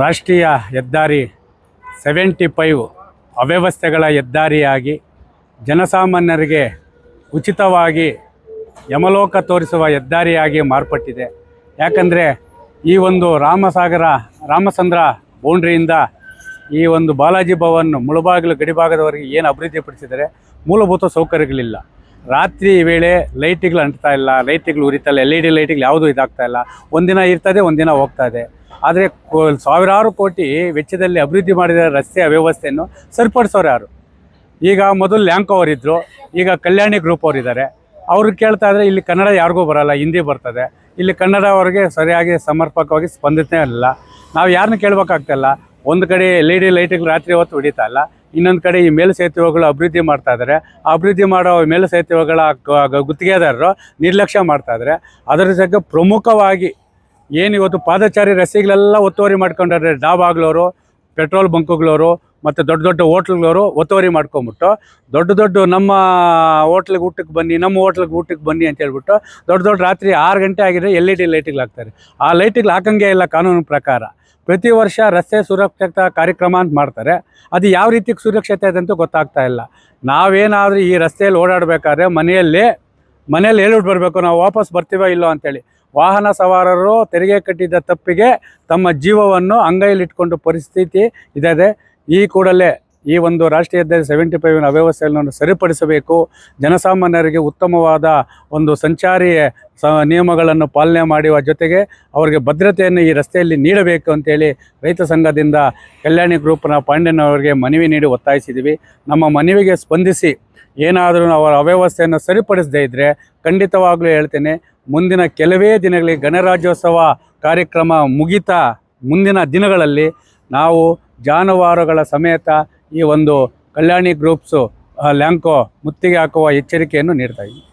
ರಾಷ್ಟ್ರೀಯ ಹೆದ್ದಾರಿ seventy five ಅವ್ಯವಸ್ಥೆಗಳ ಹೆದ್ದಾರಿಯಾಗಿ ಜನಸಾಮಾನ್ಯರಿಗೆ ಉಚಿತವಾಗಿ ಯಮಲೋಕ ತೋರಿಸುವ ಹೆದ್ದಾರಿಯಾಗಿ ಮಾರ್ಪಟ್ಟಿದೆ. ಯಾಕಂದರೆ ಈ ಒಂದು ರಾಮಸಾಗರ, ರಾಮಚಂದ್ರ ಬೌಂಡ್ರಿಯಿಂದ ಈ ಒಂದು ಬಾಲಾಜಿ ಭವನ್ ಮುಳುಬಾಗಿಲು ಗಡಿಭಾಗದವರೆಗೆ ಏನು ಅಭಿವೃದ್ಧಿಪಡಿಸಿದರೆ ಮೂಲಭೂತ ಸೌಕರ್ಯಗಳಿಲ್ಲ. ರಾತ್ರಿ ವೇಳೆ ಲೈಟಿಗಳು ಅಂಟ್ತಾ ಇಲ್ಲ, ಲೈಟಿಗಳು ಉರಿತಾ ಇಲ್ಲ ಎಲ್ ಇ ಡಿ ಲೈಟ್ಗಳು ಯಾವುದೂ ಇದಾಗ್ತಾ ಇಲ್ಲ. ಒಂದಿನ ಇರ್ತದೆ, ಒಂದಿನ ಹೋಗ್ತಾ ಇದೆ. ಆದರೆ ಸಾವಿರಾರು ಕೋಟಿ ವೆಚ್ಚದಲ್ಲಿ ಅಭಿವೃದ್ಧಿ ಮಾಡಿದ ರಸ್ತೆ ವ್ಯವಸ್ಥೆಯನ್ನು ಸರಿಪಡಿಸೋರು ಯಾರು? ಈಗ ಮೊದಲು ಲ್ಯಾಂಕ್ ಅವರಿದ್ದರು ಈಗ ಕಲ್ಯಾಣಿ ಗ್ರೂಪ್ ಅವರಿದ್ದಾರೆ ಅವ್ರು ಕೇಳ್ತಾ ಇದ್ರೆ ಇಲ್ಲಿ ಕನ್ನಡ ಯಾರಿಗೂ ಬರಲ್ಲ, ಹಿಂದಿ ಬರ್ತದೆ. ಇಲ್ಲಿ ಕನ್ನಡ ಅವ್ರಿಗೆ ಸರಿಯಾಗಿ ಸಮರ್ಪಕವಾಗಿ ಸ್ಪಂದನೆ ಇಲ್ಲ. ನಾವು ಯಾರನ್ನ ಕೇಳಬೇಕಾಗ್ತಿಲ್ಲ. ಒಂದು ಕಡೆ ಎಲ್ ಇ ಡಿ ಲೈಟ್ಗಳು ರಾತ್ರಿ ಹೊತ್ತು ಹೊಡಿತಾ ಇಲ್ಲ. ಇನ್ನೊಂದು ಕಡೆ ಈ ಮೇಲು ಸೇತುವೆಗಳು ಅಭಿವೃದ್ಧಿ ಮಾಡ್ತಾ ಇದ್ದಾರೆ ಅಭಿವೃದ್ಧಿ ಮಾಡೋ ಮೇಲು ಸೇತುವೆಗಳ ಗುತ್ತಿಗೆದಾರರು ನಿರ್ಲಕ್ಷ್ಯ ಮಾಡ್ತಾ ಇದ್ದಾರೆ ಅದರ ಜೊತೆಗೆ ಪ್ರಮುಖವಾಗಿ ಏನು ಇವತ್ತು ಪಾದಚಾರಿ ರಸ್ತೆಗಳೆಲ್ಲ ಒತ್ತುವರಿ ಮಾಡ್ಕೊಂಡ್ರೆ ಡಾಬಾಗ್ಲವರು ಪೆಟ್ರೋಲ್ ಬಂಕ್ಗಳವರು ಮತ್ತು ದೊಡ್ಡ ದೊಡ್ಡ ಹೋಟ್ಲ್ಗಳವರು ಒತ್ತುವರಿ ಮಾಡ್ಕೊಂಬಿಟ್ಟು, ದೊಡ್ಡ ದೊಡ್ಡ ನಮ್ಮ ಹೋಟ್ಲಿಗೆ ಊಟಕ್ಕೆ ಬನ್ನಿ, ನಮ್ಮ ಹೋಟ್ಲಿಗೆ ಊಟಕ್ಕೆ ಬನ್ನಿ ಅಂತ ಹೇಳ್ಬಿಟ್ಟು, ದೊಡ್ಡ ದೊಡ್ಡ ರಾತ್ರಿ ಆರು ಗಂಟೆ ಆಗಿದ್ರೆ ಎಲ್ ಇ ಡಿ ಲೈಟ್ಗಳು ಹಾಕ್ತಾರೆ. ಆ ಲೈಟಿಗೆ ಹಾಕಂಗೆ ಇಲ್ಲ ಕಾನೂನು ಪ್ರಕಾರ. ಪ್ರತಿ ವರ್ಷ ರಸ್ತೆ ಸುರಕ್ಷತಾ ಕಾರ್ಯಕ್ರಮ ಅಂತ ಮಾಡ್ತಾರೆ. ಅದು ಯಾವ ರೀತಿ ಸುರಕ್ಷತೆ ಇದೆ ಅಂತ ಗೊತ್ತಾಗ್ತಾ ಇಲ್ಲ. ನಾವೇನಾದರೂ ಈ ರಸ್ತೆಯಲ್ಲಿ ಓಡಾಡಬೇಕಾದ್ರೆ ಮನೆಯಲ್ಲಿ ಮನೇಲಿ ಹೇಳ್ಬಿಟ್ಟು ಬರಬೇಕು, ನಾವು ವಾಪಸ್ ಬರ್ತೀವೋ ಇಲ್ಲೋ ಅಂತೇಳಿ. ವಾಹನ ಸವಾರರು ತೆರಿಗೆ ಕಟ್ಟಿದ್ದ ತಪ್ಪಿಗೆ ತಮ್ಮ ಜೀವವನ್ನು ಅಂಗೈಲಿಟ್ಕೊಂಡು ಪರಿಸ್ಥಿತಿ ಇದೆ ಈ ಕೂಡಲೇ ಈ ಒಂದು ರಾಷ್ಟ್ರೀಯ ಹೆದ್ದಾರಿ ಸೆವೆಂಟಿ ಫೈವ್ನ ಅವ್ಯವಸ್ಥೆಯನ್ನು ಸರಿಪಡಿಸಬೇಕು. ಜನಸಾಮಾನ್ಯರಿಗೆ ಉತ್ತಮವಾದ ಒಂದು ಸಂಚಾರಿ ಸ, ನಿಯಮಗಳನ್ನು ಪಾಲನೆ ಮಾಡುವ ಜೊತೆಗೆ ಅವರಿಗೆ ಭದ್ರತೆಯನ್ನು ಈ ರಸ್ತೆಯಲ್ಲಿ ನೀಡಬೇಕು ಅಂತೇಳಿ ರೈತ ಸಂಘದಿಂದ ಕಲ್ಯಾಣಿ ಗ್ರೂಪ್ನ ಪಾಂಡ್ಯನವರಿಗೆ ಮನವಿ ನೀಡಿ ಒತ್ತಾಯಿಸಿದ್ದೀವಿ ನಮ್ಮ ಮನವಿಗೆ ಸ್ಪಂದಿಸಿ ಏನಾದರೂ ಅವರ ಅವ್ಯವಸ್ಥೆಯನ್ನು ಸರಿಪಡಿಸದೇ ಇದ್ದರೆ ಖಂಡಿತವಾಗಲೂ ಹೇಳ್ತೇನೆ, ಮುಂದಿನ ಕೆಲವೇ ದಿನಗಳಲ್ಲಿ ಗಣರಾಜ್ಯೋತ್ಸವ ಕಾರ್ಯಕ್ರಮ ಮುಗಿತಾ ಮುಂದಿನ ದಿನಗಳಲ್ಲಿ ನಾವು ಜಾನುವಾರುಗಳ ಸಮೇತ ಈ ಒಂದು ಕಲ್ಯಾಣಿ ಗ್ರೂಪ್ಸು ಲ್ಯಾಂಕೋ ಮುತ್ತಿಗೆ ಹಾಕುವ ಎಚ್ಚರಿಕೆಯನ್ನು ನೀಡ್ತಾ ಇದ್ದೀವಿ.